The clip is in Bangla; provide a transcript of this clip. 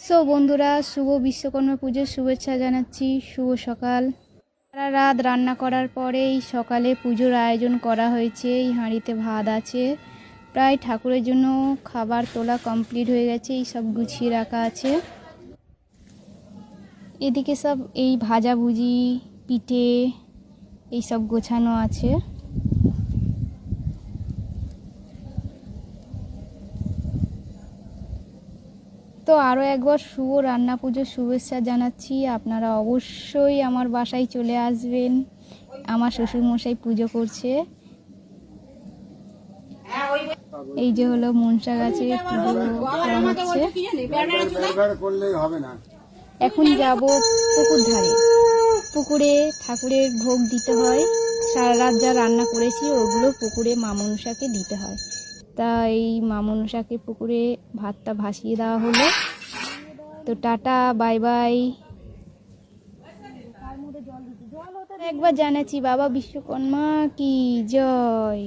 সো বন্ধুরা, শুভ বিশ্বকর্মা পুজোর শুভেচ্ছা জানাচ্ছি, শুভ সকাল। সারা রাত রান্না করার পরেই সকালে পুজোর আয়োজন করা হয়েছে, এই হাঁড়িতে ভাত আছে। প্রায় ঠাকুরের জন্য খাবার তোলা কমপ্লিট হয়ে গেছে, এই সব গুছিয়ে রাখা আছে। এদিকে সব এই ভাজাভুজি, পিঠে, এই সব গোছানো আছে। তো আরও একবার শুভ রান্না পুজোর শুভেচ্ছা জানাচ্ছি। আপনারা অবশ্যই আমার বাসায় চলে আসবেন। আমার শ্বশুরমশাই পুজো করছে। এই যে হলো মনসা গাছে এখন যাব পুকুর ধারে। পুকুরে ঠাকুরের ভোগ দিতে হয়। সারা রাত যা রান্না করেছি, ওগুলো পুকুরে মা মনসাকে দিতে হয়। তা এই মামনুষাকে পুকুরে ভাতটা ভাসিয়ে দেওয়া হলো। তো টাটা, বাই বাই। একবার জানাচ্ছি, বাবা বিশ্বকর্মা কি জয়।